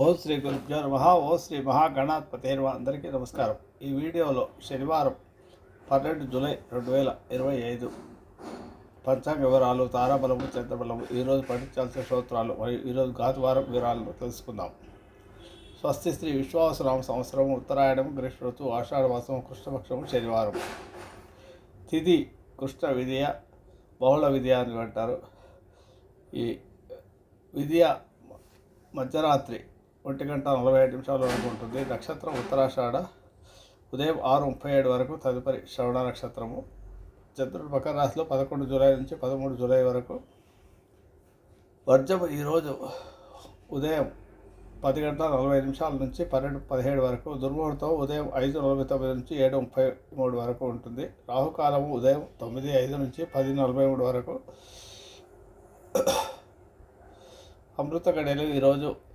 ఓం శ్రీ గురుభ్యో నమ. ఓం శ్రీ మహాగణాధిపతి అందరికీ నమస్కారం. ఈ వీడియోలో శనివారం పన్నెండు జూలై రెండు వేల ఇరవై ఐదు పంచాంగ వివరాలు తారాబలము చంద్రబలము ఈరోజు పఠించాల్సిన స్తోత్రాలు మరియు ఈరోజు గాతువారం వివరాలను తెలుసుకుందాం. స్వస్తి శ్రీ విశ్వాసనామ సంవత్సరం ఉత్తరాయణం గ్రీష్మ ఋతువు ఆషాఢమాసం కృష్ణపక్షము శనివారం. తిథి కృష్ణ విద్య బహుళ విద్య అని అంటారు. ఈ విద్య మధ్యరాత్రి ఒంటి గంట నలభై ఐదు నిమిషాల వరకు ఉంటుంది. నక్షత్రం ఉత్తరాషాఢ. ఉదయం ఆరు ముప్పై ఏడు వరకు తదుపరి శ్రవణ నక్షత్రము. చంద్రుడు మకర రాశిలో పదకొండు జూలై నుంచి పదమూడు జూలై వరకు. వర్జము ఈరోజు ఉదయం పది గంటల నలభై నిమిషాల నుంచి పన్నెండు పదిహేడు వరకు. దుర్ముహూర్తం ఉదయం ఐదు నలభై తొమ్మిది నుంచి ఏడు ముప్పై మూడు వరకు ఉంటుంది. రాహుకాలము ఉదయం తొమ్మిది ఐదు నుంచి పది నలభై మూడు వరకు. అమృత గడియలు ఈరోజు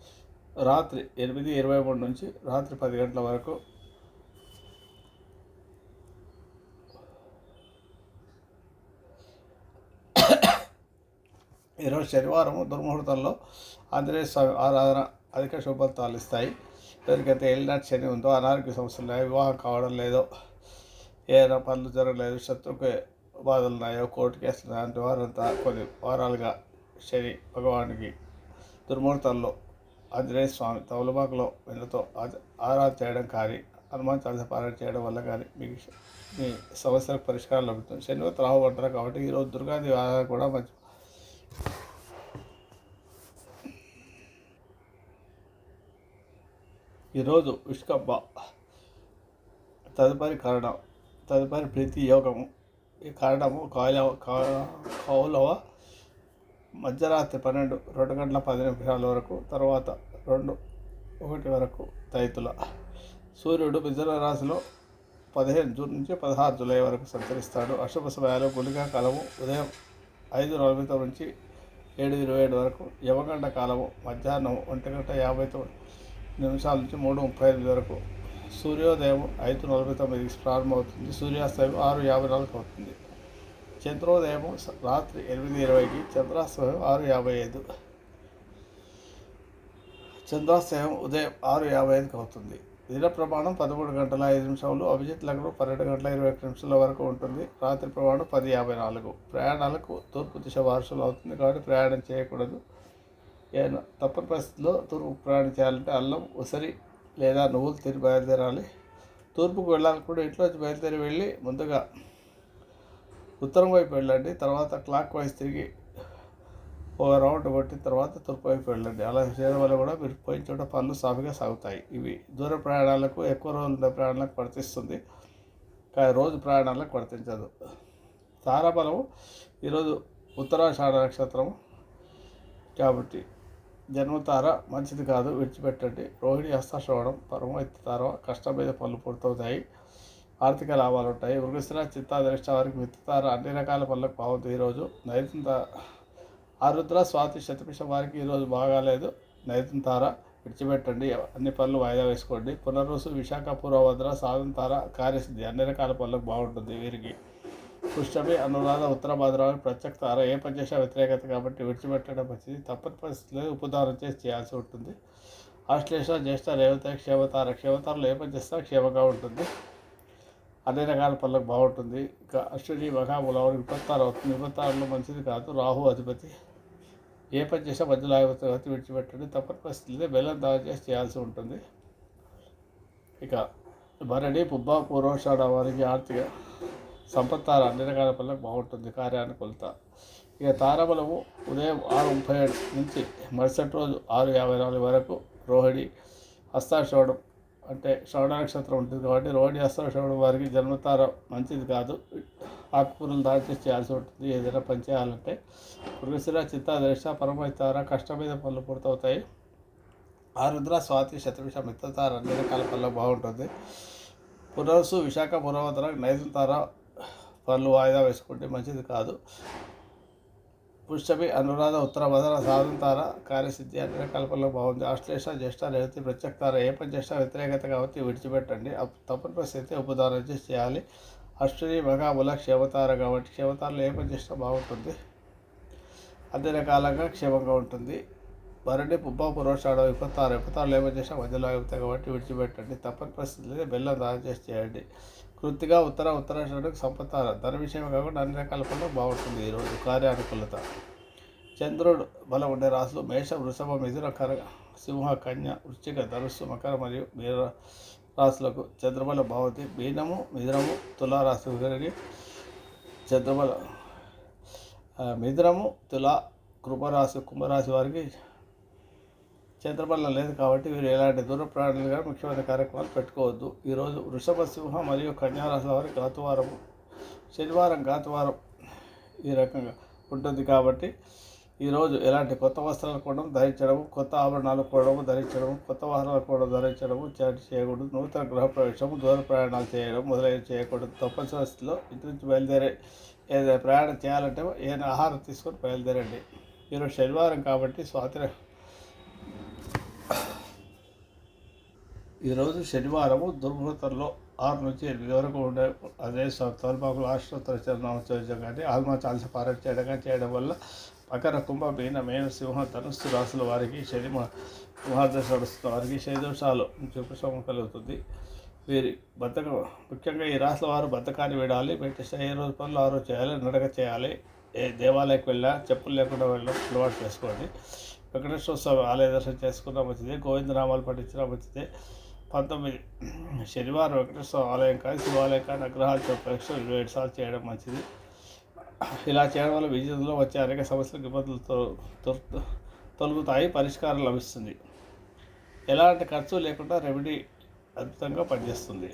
రాత్రి ఎనిమిది ఇరవై మూడు నుంచి రాత్రి పది గంటల వరకు ఈరోజు శనివారం దుర్ముహూర్తంలో ఆంజనేయ స్వామి ఆరాధన అధిక శుభఫలితాలు ఇస్తాయి. ఎవరికైతే ఏలినాటి శని ఉందో అనారోగ్య సమస్యలు ఉన్నాయో వివాహం కావడం లేదో ఏదైనా పనులు జరగలేదు శత్రుకు బాధలు ఉన్నాయో కోర్టు కేసులు లాంటి వారంతా కొన్ని వారాలుగా శని భగవానికి దుర్ముహూర్తంలో ఆంజనేయ స్వామి తౌలబాకులో వీళ్ళతో ఆరాధన చేయడం కానీ హనుమాన్ చాలీస పారాయణ చేయడం వల్ల కానీ మీకు మీ సమస్యలకు పరిష్కారం లభిస్తుంది. శనివారం రావబడ్డారు కాబట్టి ఈరోజు దుర్గాదేవి ఆరాధన కూడా మంచి ఈరోజు విష్కబ్బ తదుపరి కారణం తదుపరి ప్రీతి యోగము. ఈ కారణము కౌలవ కౌలవ మధ్యరాత్రి పన్నెండు రెండు గంటల పది నిమిషాల వరకు తర్వాత రెండు ఒకటి వరకు తైతుల. సూర్యుడు మిథున రాశిలో పదిహేను జూన్ నుంచి పదహారు జూలై వరకు సంచరిస్తాడు. అశుభ సమయాలు గుళికా కాలము ఉదయం ఐదు నలభై తొమ్మిది నుంచి ఏడు ఇరవై ఏడు వరకు యవగంట కాలము మధ్యాహ్నం ఒంటి గంట యాభై తొమ్మిది నిమిషాల నుంచి మూడు ముప్పై ఎనిమిది వరకు. సూర్యోదయం ఐదు నలభై తొమ్మిదికి ప్రారంభమవుతుంది. సూర్యాస్తయం ఆరు యాభై నాలుగు అవుతుంది. చంద్రోదయం రాత్రి ఎనిమిది ఇరవైకి చంద్రాస్తమయం ఆరు యాభై ఐదు. చంద్రాస్తమయం ఉదయం ఆరు యాభై ఐదుకి అవుతుంది. దిన ప్రమాణం పదమూడు గంటల ఐదు నిమిషాలు అభిజిత్ లగ్నం పన్నెండు గంటల ఇరవై ఒక్క నిమిషాల వరకు ఉంటుంది. రాత్రి ప్రమాణం పది యాభై నాలుగు. ప్రయాణాలకు తూర్పు దిశ వారసులు అవుతుంది కాబట్టి ప్రయాణం చేయకూడదు. తప్పని పరిస్థితుల్లో తూర్పు ప్రయాణం చేయాలంటే అల్లం ఉసరి లేదా నువ్వులు తిరిగి బయలుదేరాలి. తూర్పుకు వెళ్ళాలనుకుంటే ఇంట్లోంచి బయలుదేరి వెళ్ళి ముందుగా ఉత్తరం వైపు వెళ్ళండి తర్వాత క్లాక్ వైజ్ తిరిగి ఒక రౌండ్ కొట్టిన తర్వాత తూర్పు వైపు వెళ్ళండి. అలా చేయడం వల్ల కూడా మీరు పోయిన చోట పనులు సాఫీగా సాగుతాయి. ఇవి దూర ప్రయాణాలకు ఎక్కువ రోజులు ప్రయాణాలకు వర్తిస్తుంది. కానీ రోజు ప్రయాణాలకు వర్తించదు. తారాబలము ఈరోజు ఉత్తరాషాఢ నక్షత్రం కాబట్టి జన్మతార మంచిది కాదు. విడిచిపెట్టండి. రోహిణి హస్తశ్రవణం పరమైత్తి తార కష్టం మీద పనులు పూర్తవుతాయి. ఆర్థిక లాభాలు ఉంటాయి. మృగశిర చిత్తాదృష్ట వారికి మిత్తార అన్ని రకాల పనులకు బాగుంది ఈరోజు నైతిక ఆరుద్ర స్వాతి శతపిష వారికి ఈరోజు బాగాలేదు. నైతిక తార విడిచిపెట్టండి. అన్ని పనులు వాయిదా వేసుకోండి. పునర్వసు విశాఖ పూర్వభద్ర సాధంతార కార్యసిద్ధి అన్ని రకాల పనులకు బాగుంటుంది వీరికి. పుష్టమి అనురాధ ఉత్తర భద్రావళి ప్రత్యక్తార ఏ పని చేసినా వ్యతిరేకత కాబట్టి విడిచిపెట్టడం మంచిది. తప్పని పరిస్థితుల్లో ఉపదానం చేసి చేయాల్సి ఉంటుంది. ఆశ్లేష జ్యేష్ఠ రేవత క్షేమతార. క్షేమతారలో ఏ పని చేసినా క్షేమంగా ఉంటుంది. అన్ని రకాల పనులకు బాగుంటుంది. ఇక అశ్విని మహాములవరు విపత్తారు అవుతుంది విపత్తారులో మంచిది కాదు. రాహు అధిపతి. ఏ పని చేసినా మధ్యలో అధిపతి విడిచిపెట్టండి. తప్పని పరిస్థితులే బెల్లం దావా చేసి చేయాల్సి ఉంటుంది. ఇక భరణి పుబ్బ పూర్వషాఢ వారికి ఆర్థిక సంపత్తార అన్ని రకాల పనులకు బాగుంటుంది. కార్యానుకూలత ఇక తారబలము ఉదయం ఆరు ముప్పై ఏడు నుంచి మరుసటి రోజు ఆరు యాభై నాలుగు వరకు రోహిణి హస్తాశ్రవణం అంటే శ్రవణ నక్షత్రం ఉంటుంది కాబట్టి రోహిణి హస్తాశ్రవణం వారికి జన్మతార మంచిది కాదు. ఆకుకూరలు దాచి చేయాల్సి ఉంటుంది. ఏదైనా పని చేయాలంటే మృగశిర చిత్తాదృష్ట పరమైతార కష్టం మీద పనులు పూర్తవుతాయి. ఆరుద్ర స్వాతి శతవిష మిత్రతార అన్ని రకాల పనులు బాగుంటుంది. పునరుసు విశాఖ పునవతర నైజం తార పనులు వాయిదా వేసుకుంటే మంచిది కాదు. పుష్పమి అనురాధ ఉత్తర మదన సాధంతార కార్యసిద్ధి అన్ని కల్పనలో బాగుంది. ఆశ్లేష జ్యేష్ఠ రేవతి ప్రత్యక్తార ఏ పని చేసినా వ్యతిరేకత కాబట్టి విడిచిపెట్టండి. తప్పని పరిస్థితి ఉపదానం చేసి చేయాలి. అశ్విని మగాముల క్షేమతార కాబట్టి క్షేమతారలో ఏ పని చేసినా బాగుంటుంది. అన్ని రకాలంగా క్షేమంగా ఉంటుంది. మరణి పుబ్బ పురోషాడ విపత్తారు విపత్తారులు ఏమని చేసినా మధ్యలో అవుతాయి కాబట్టి విడిచిపెట్టండి. తప్పని పరిస్థితుల్లో బెల్లం దానం చేసి చేయండి. కృతిగా ఉత్తర ఉత్తరాషాఢకు సంపత్తారు ధన విషయమే కాకుండా అన్ని రకాల పనులు బాగుంటుంది ఈరోజు కార్యానుకూలత. చంద్రుడు బలం ఉండే రాశులు మేష వృషభ మిథున కర సింహ కన్య వృశ్చిక ధనుస్సు మకర మరియు మీన రాశులకు చంద్రబల భావతి. మీనము మిథునము తులారాశి గారికి చంద్రబల మిథునము తులా కృపరాశి కుంభరాశి వారికి చంద్రబలం లేదు కాబట్టి వీరు ఎలాంటి దూర ప్రయాణాలుగా ముఖ్యమైన కార్యక్రమాలు పెట్టుకోవద్దు. ఈరోజు వృషభ సింహ మరియు కన్యారాశి వారి గాతువారం శనివారం గాతువారం ఈ రకంగా ఉంటుంది కాబట్టి ఈరోజు ఎలాంటి కొత్త వస్త్రాలు కూడా ధరించడము కొత్త ఆభరణాలు కూడా ధరించడము కొత్త వాహనాలు కూడా ధరించడము చాటి చేయకూడదు నూతన గృహ ప్రవేశము దూర ప్రయాణాలు చేయడం మొదలైన చేయకూడదు. తప్పనిసరి స్థితిలో ఇంటి నుంచి బయలుదేరే ఏదైనా ప్రయాణం చేయాలంటే ఏదైనా ఆహారం తీసుకొని బయలుదేరండి. ఈరోజు శనివారం కాబట్టి స్వాతంత్ర ఈరోజు శనివారము దుర్ముహూర్తంలో ఆరు నుంచి ఎనిమిది వరకు ఉండే అదే తొలపాకులు ఆశ్రోత్తర చరణం కానీ ఆల్మా చాలస పారాయణ చేయడం కానీ చేయడం వల్ల మకర కుంభ మీన మేన సింహ ధనుస్సు రాసుల వారికి శని మ- మహాదశ నడుస్తున్న వారికి శని దోషాలు ఉపశమనం కలుగుతుంది. వీరి బద్ధకం ముఖ్యంగా ఈ రాసుల వారు బద్ధకాన్ని విడాలి పెట్టేస్తే ఏ రోజు పనులు ఆ రోజు చేయాలి నడక చేయాలి ఏ దేవాలయకు వెళ్ళా చెప్పులు లేకుండా వెళ్ళడం అలవాటు చేసుకోండి. వెంకటేశ్వర స్వామి ఆలయ దర్శనం చేసుకున్నా మంచిదే గోవిందనామాలు పఠించినా మంచిదే. పంతొమ్మిది. శనివారం వెంకటేశ్వర ఆలయం కానీ శివాలయం కానీ అగ్రహాలతో పరీక్షలు ఇరవై ఏడు సార్లు చేయడం మంచిది. ఇలా చేయడం వల్ల విజయంలో వచ్చే అనేక సమస్యలకు ఇబ్బందులు తొలుగుతాయి తొ- పరిష్కారం లభిస్తుంది. ఎలాంటి ఖర్చు లేకుండా రెమెడీ అద్భుతంగా పనిచేస్తుంది.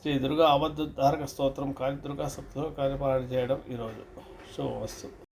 శ్రీ దుర్గా అబద్ధ ధారక స్తోత్రం కానీ దుర్గా సప్తలో కార్యపాలన చేయడం ఈరోజు శుభవస్తు